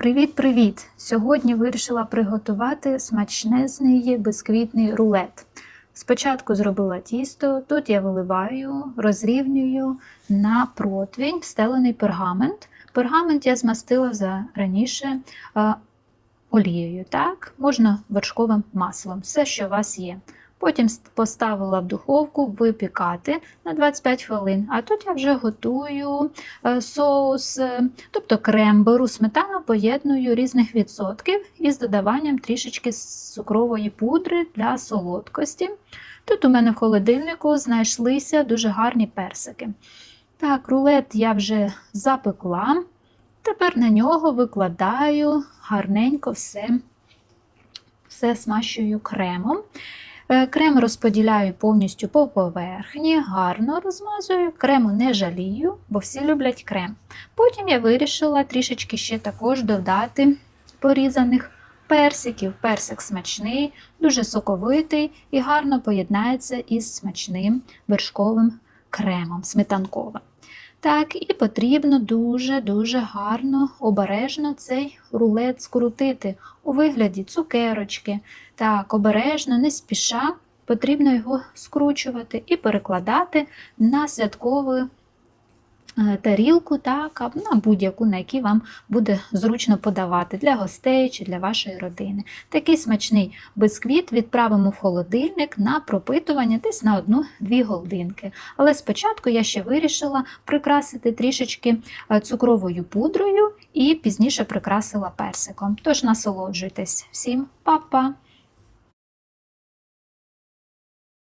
Привіт-привіт! Сьогодні вирішила приготувати смачнезний бисквітний рулет. Спочатку зробила тісто, тут я виливаю, розрівнюю на противень встелений пергамент. Пергамент я змастила за раніше олією, так? можна вершковим маслом, все, що у вас є. Потім поставила в духовку випікати на 25 хвилин. А тут я вже готую е, соус, е, тобто крем, беру сметану, поєдную різних відсотків із додаванням трішечки цукрової пудри для солодкості. Тут у мене в холодильнику знайшлися дуже гарні персики. Так, рулет я вже запекла. Тепер на нього викладаю гарненько все, все смащую кремом. Крем розподіляю повністю по поверхні, гарно розмазую, крему не жалію, бо всі люблять крем. Потім я вирішила трішечки ще також додати порізаних персиків. Персик смачний, дуже соковитий і гарно поєднається із смачним вершковим кремом сметанковим. Так, і потрібно дуже-дуже гарно, обережно цей рулет скрутити у вигляді цукерочки. Так, обережно, не спіша, потрібно його скручувати і перекладати на святкову е, тарілку, так, на будь-яку, на якій вам буде зручно подавати для гостей чи для вашої родини. Такий смачний бисквіт відправимо в холодильник на пропитування десь на 1-2 годинки. Але спочатку я ще вирішила прикрасити трішечки е, цукровою пудрою і пізніше прикрасила персиком. Тож насолоджуйтесь. Всім па-па!